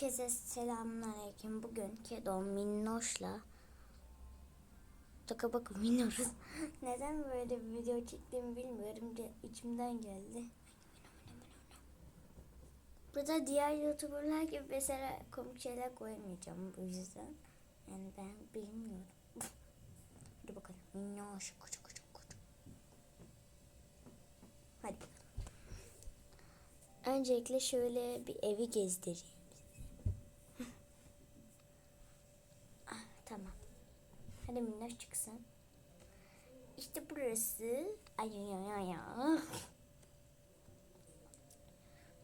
Herkese selamünaleyküm. Bugün Kedo Minnoş'la Taka bak oynuyoruz. Neden böyle bir video çektiğimi bilmiyorum. İçimden geldi. Burada diğer youtuberlar gibi mesela komik şeyler koyamayacağım bu yüzden. Yani ben bilmiyorum. Hadi bakalım. Minnoş. Koca koca koca. Hadi bakalım. Öncelikle şöyle bir evi gezdireyim. ah, tamam. Hadi minnoş çıksın. İşte burası. Ay ay ay. ay.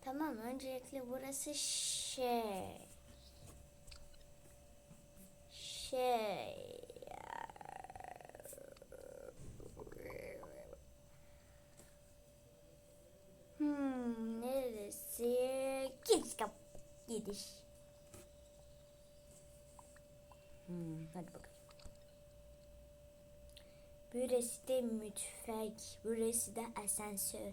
Tamam öncelikle burası şey. Şey. Hmm, neresi? Gidiş kap. Gidiş. Hmm, hadi bakalım. Burası da mutfak. Burası da asansör.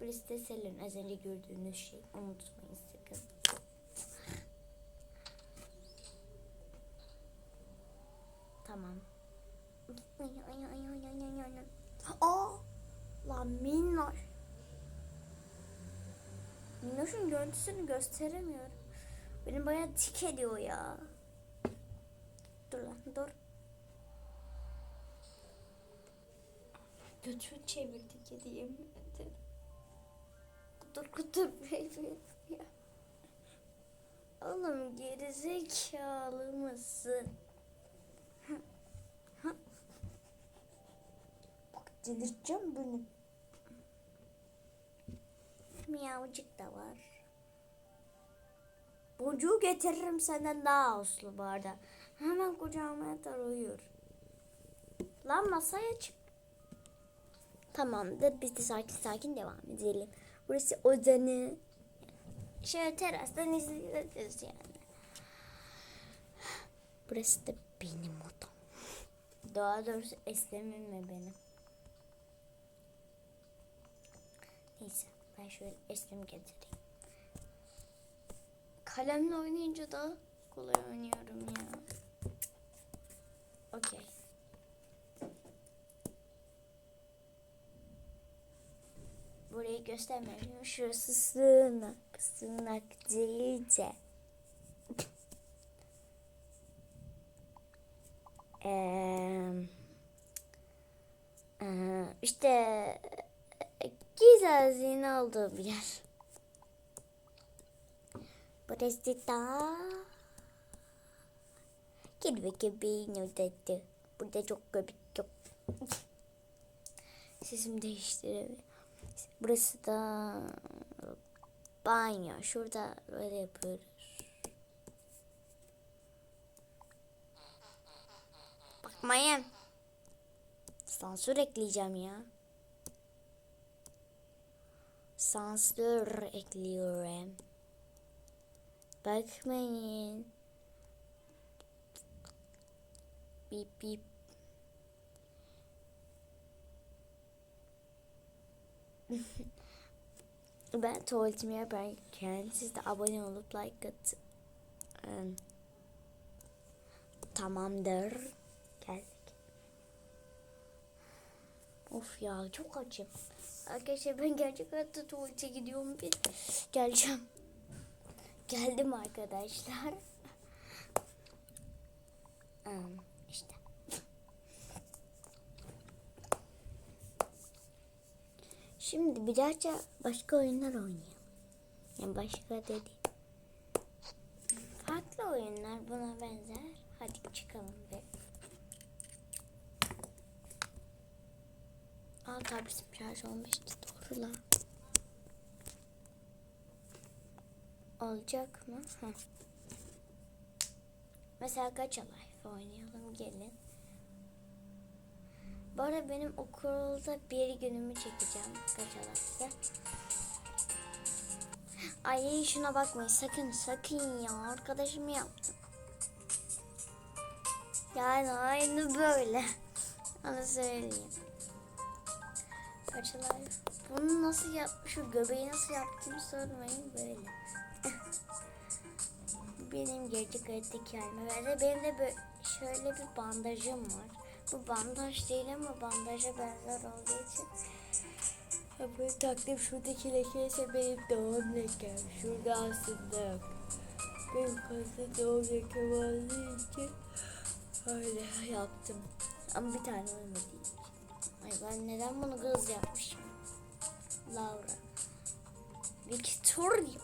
Burası da salon. Az önce gördüğünüz şey. Unutmayın sakın. Tamam. Aa! Lan minnoş. Minnoş'un görüntüsünü gösteremiyorum. Benim bayağı tik ediyor ya. Dur lan dur. Götünü çevirdi kedi yemin ederim. Kutur kutur. Ya. Oğlum gerizekalı mısın? Bak delirteceğim bunu. Miyavcık da var. Bocuğu getiririm senden daha uslu bu arada. Hemen kucağıma yatar uyur. Lan masaya çık. Tamamdır biz de sakin sakin devam edelim. Burası odanı. Şöyle terastan izleyeceğiz yani. Burası da benim odam. Daha doğrusu Eslem'in ve benim. Neyse ben şöyle Eslem getireyim. Kalemle oynayınca daha kolay oynuyorum ya. Okey. Burayı göstermiyorum. Şurası sığınak. Sığınak değilce. Ee, işte güzel zine olduğu bir yer. Burası da Kedi ve köpeğin odası. Burada çok köpek yok. Sesimi değiştirebilirim. Burası da banyo. Şurada böyle yapıyoruz. Bakmayın. Sansür ekleyeceğim ya. Sansür ekliyorum. Bakmayın. Bip bip. ben tuvaletimi yaparken siz de abone olup like at. Em, tamamdır. Geldik. Of ya çok açım. Arkadaşlar ben gerçek hayatta tuvalete gidiyorum bir. Geleceğim. Geldim arkadaşlar. Em, Şimdi birazca başka oyunlar oynayalım. Yani başka dedi. Farklı oyunlar buna benzer. Hadi çıkalım bir. Aa tablisim şarj olmuştu. Doğru lan. Olacak mı? Heh. Mesela Gacha Life oynayalım gelin. Bu arada benim okulda bir günümü çekeceğim Life'da. Ay şuna bakmayın sakın sakın ya arkadaşım yaptım. Yani aynı böyle. Onu söyleyeyim. Life Bunu nasıl yap, şu göbeği nasıl yaptığımı sormayın böyle. benim gerçek hayattaki halime benzer. Benim de böyle şöyle bir bandajım var. Bu bandaj değil ama bandaja benzer olduğu için. Böyle taktım şuradaki leke ise benim doğum lekem. Şurada aslında yok. Benim fazla doğum lekem olduğu için öyle yaptım. Ama bir tane olmadı. Ay ben neden bunu kız yapmışım? Laura. Victoria.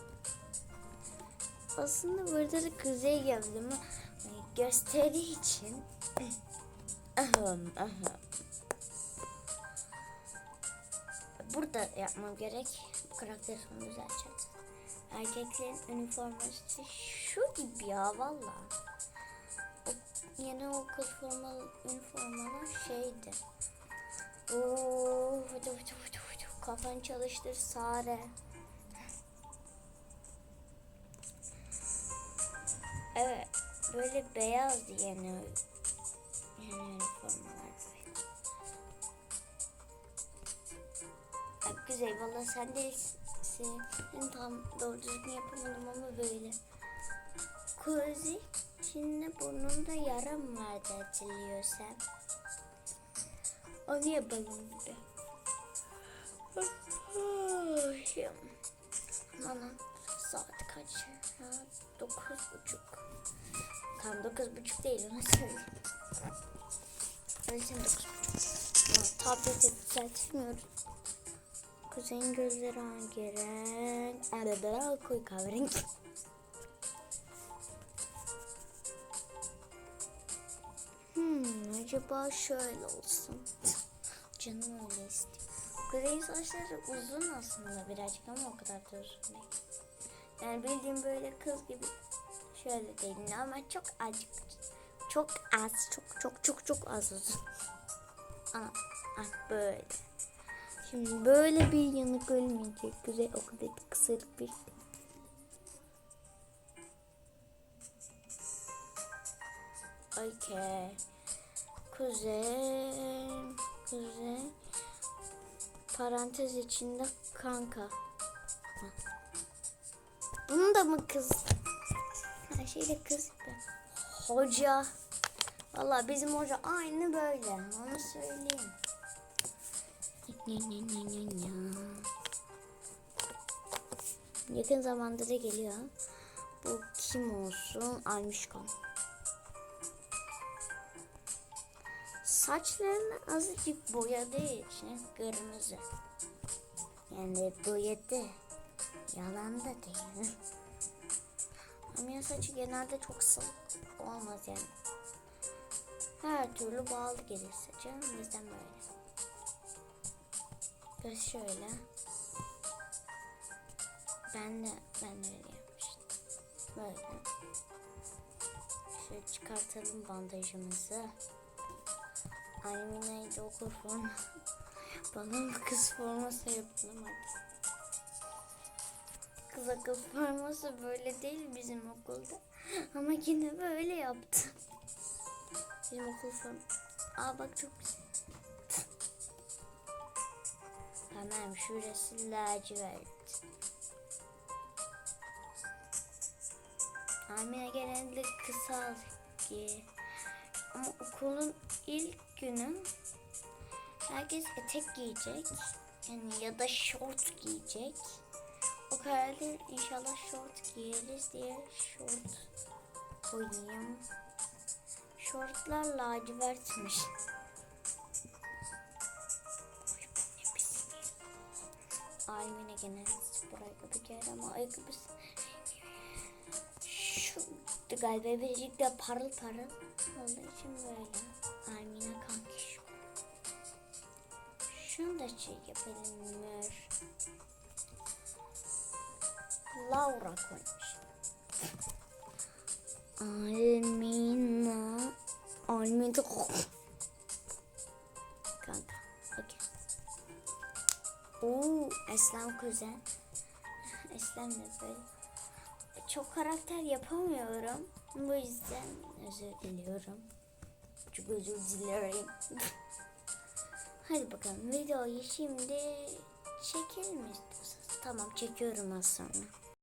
Aslında burada da kuzey geldim ama hani gösteri için. Ahem, ahem. Burada yapmam gerek. Bu karakter sonu düzelteceğiz. Erkeklerin üniforması şu gibi ya valla. Yeni okul formalı üniformalar şeydi. Oo, fıtı fıtı fıtı fıtı. Kafanı çalıştır Sare. Evet, böyle beyaz yeni Ay, güzel valla sen de senin tam doğru düzgün yapamadım ama böyle. Kuzi şimdi burnunda yaram vardı hatırlıyorsan. Onu yapalım de. Aman saat kaç? Ha, dokuz buçuk. Tam dokuz buçuk değil onu söyleyeyim. Ama tableti düzeltmiyoruz. Kuzeyin gözleri hangi renk? Arada koyu kahverengi. Hmm, acaba şöyle olsun. Canım öyle istiyor. Kuzeyin saçları uzun aslında birazcık ama o kadar da uzun değil. Yani bildiğim böyle kız gibi şöyle değil ama çok azıcık. Çok az, çok çok çok çok az uzun. Aa, ah böyle. Şimdi böyle bir yanık ölmeyecek. Güzel o kadar bir kısırık bir Okey. Kuzey. Kuzey. Parantez içinde kanka. Bunu da mı kız? Her şeyde kız. Hoca. Valla bizim hoca aynı böyle. Onu söyleyeyim. Yakın zamanda da geliyor. Bu kim olsun? Almışkan. Saçlarını azıcık boyadığı için kırmızı. Yani boyadı. Yalan da değil. Ama saçı genelde çok sık olmaz yani. Her türlü bağlı gelir saçı. O böyle. Göz şöyle. Ben de ben de öyle yapmıştım. Böyle. Şöyle çıkartalım bandajımızı. Aymine'yi de okul forma. Bana kız forması yapalım hadi. Kız akıl forması böyle değil bizim okulda. Ama yine böyle yaptı. Bizim okul form. Aa bak çok güzel. Tamam şurası lacivert. Amine genelde kısa giy. Ama okulun ilk günü herkes etek giyecek. Yani ya da şort giyecek. O kararda inşallah şort giyeriz diye şort koyayım. Şortlar lacivertmiş. Alimine gene spor ayakkabı giyer ama ayakkabısı şu galiba birazcık da parıl parıl olduğu için böyle. Almina kanki şu. Şunu da şey yapalım Mür. Laura koymuş. Almina. Almina. Kanka. Okey. Oo, Eslem kuzen. Eslem de böyle. Çok karakter yapamıyorum. Bu yüzden özür diliyorum. Çok özür dilerim. Hadi bakalım videoyu şimdi Çekelim istiyorsanız? Tamam çekiyorum az sonra.